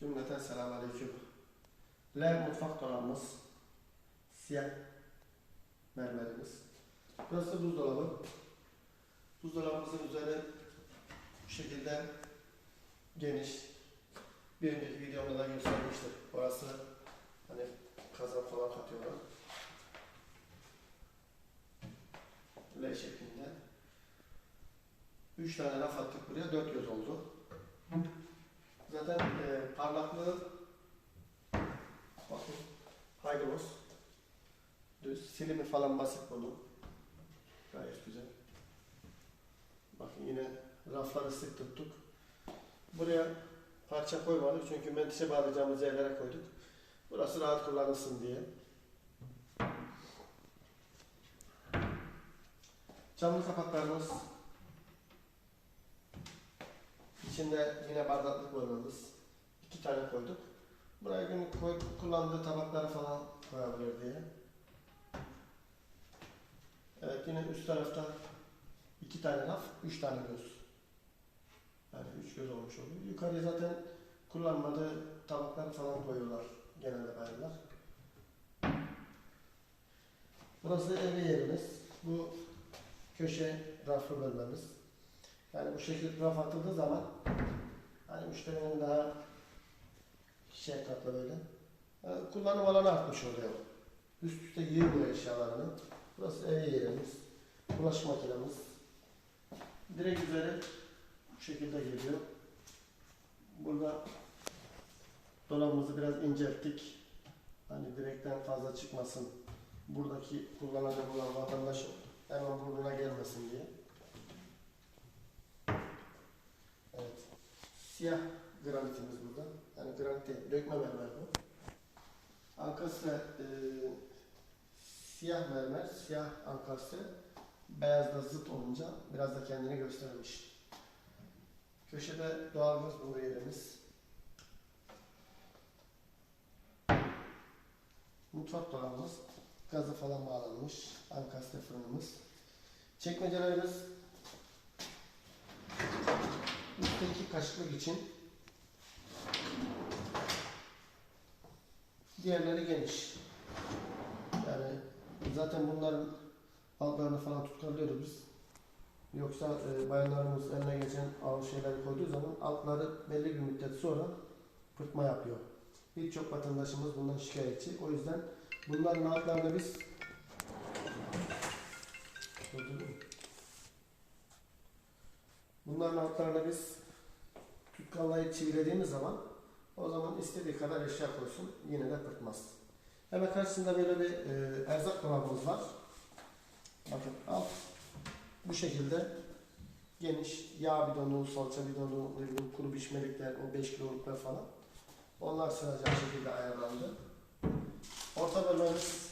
Cümleten selamünaleyküm. L mutfak dolabımız. Siyah mermerimiz. Burası buzdolabı. Buzdolabımızın üzeri bu şekilde geniş. Bir önceki videomda da göstermiştim. Orası hani kazan falan katıyorlar. L şeklinde. Üç tane laf attık buraya, dört göz oldu. Zaten e, parlaklığı bakın Hydros düz silimi falan basit bunun. Gayet güzel. Bakın yine rafları sık tuttuk. Buraya parça koymadık çünkü menteşe bağlayacağımız yerlere koyduk. Burası rahat kullanılsın diye. Camlı kapaklarımız İçinde yine bardaklık bölmemiz. iki tane koyduk. Buraya günlük koy, kullandığı tabakları falan koyabilir diye. Evet yine üst tarafta iki tane laf, üç tane göz. Yani üç göz olmuş oluyor. Yukarıya zaten kullanmadığı tabakları falan koyuyorlar genelde bayanlar. Burası evi yerimiz. Bu köşe rafı bölmemiz. Yani bu şekilde raf atıldığı zaman hani müşterinin daha şefkatli böyle yani kullanım alanı artmış oluyor. Üst üste yığmıyor eşyalarını. Burası ev yerimiz, bulaşık makinemiz. Direkt üzeri bu şekilde geliyor. Burada dolabımızı biraz incelttik. Hani direkten fazla çıkmasın. Buradaki kullanacak olan vatandaş hemen burnuna gelmesin diye. Evet. Siyah granitimiz burada. Yani granit değil, dökme mermer bu. Ankastre e, siyah mermer, siyah ankastre beyazla zıt olunca biraz da kendini göstermiş. Köşede doğalgaz boru yerimiz. Mutfak dolabımız. Gazı falan bağlanmış. Ankastre fırınımız. Çekmecelerimiz Üstte iki kaşıklık için. Diğerleri geniş. Yani zaten bunların altlarını falan tutkalıyoruz biz. Yoksa e, bayanlarımız eline geçen ağır şeyleri koyduğu zaman altları belli bir müddet sonra pırtma yapıyor. Birçok vatandaşımız bundan şikayetçi. O yüzden bunların altlarını biz Durdurdun mu? Bunların altlarını biz tutkallayıp çivilediğimiz zaman o zaman istediği kadar eşya koysun yine de pırtmaz. Hemen karşısında böyle bir e, erzak dolabımız var. Bakın alt bu şekilde geniş yağ bidonu, salça bidonu, kuru pişmelikler, o 5 kiloluklar falan. Onlar sığacak şekilde ayarlandı. Orta bölmemiz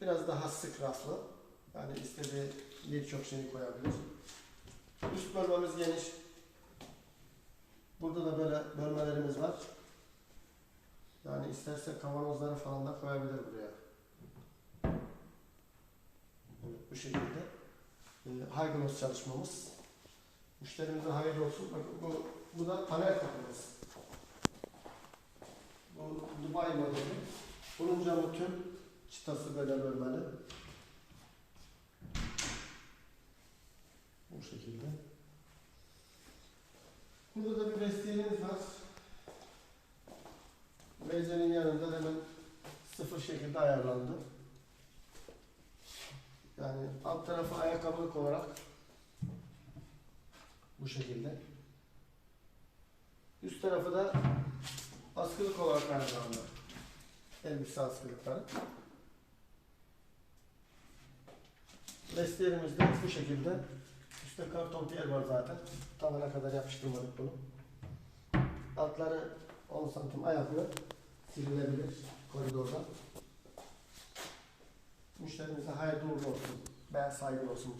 biraz daha sık raflı. Yani istediği birçok şeyi koyabilir. Üst bölmemiz geniş. Burada da böyle bölmelerimiz var. Yani isterse kavanozları falan da koyabilir buraya. Evet, bu şekilde. Ee, high gloss çalışmamız. Müşterimize hayırlı olsun. Bakın bu, bu da panel kapımız. Bu Dubai modeli. Bunun camı tüm çıtası böyle bölmeli. Bu şekilde. Burada da bir vestiyelimiz var. Meyzenin yanında hemen sıfır şekilde ayarlandı. Yani alt tarafı ayakkabılık olarak bu şekilde. Üst tarafı da askılık olarak ayarlandı. Elbise askılıkları. Vestiyelimiz de bu şekilde. Üstte karton piyer var zaten. Tavana kadar yapıştırmadık bunu. Altları 10 santim ayaklı silinebilir koridorda. Müşterimize hayırlı uğurlu olsun. Ben saygılı olsun.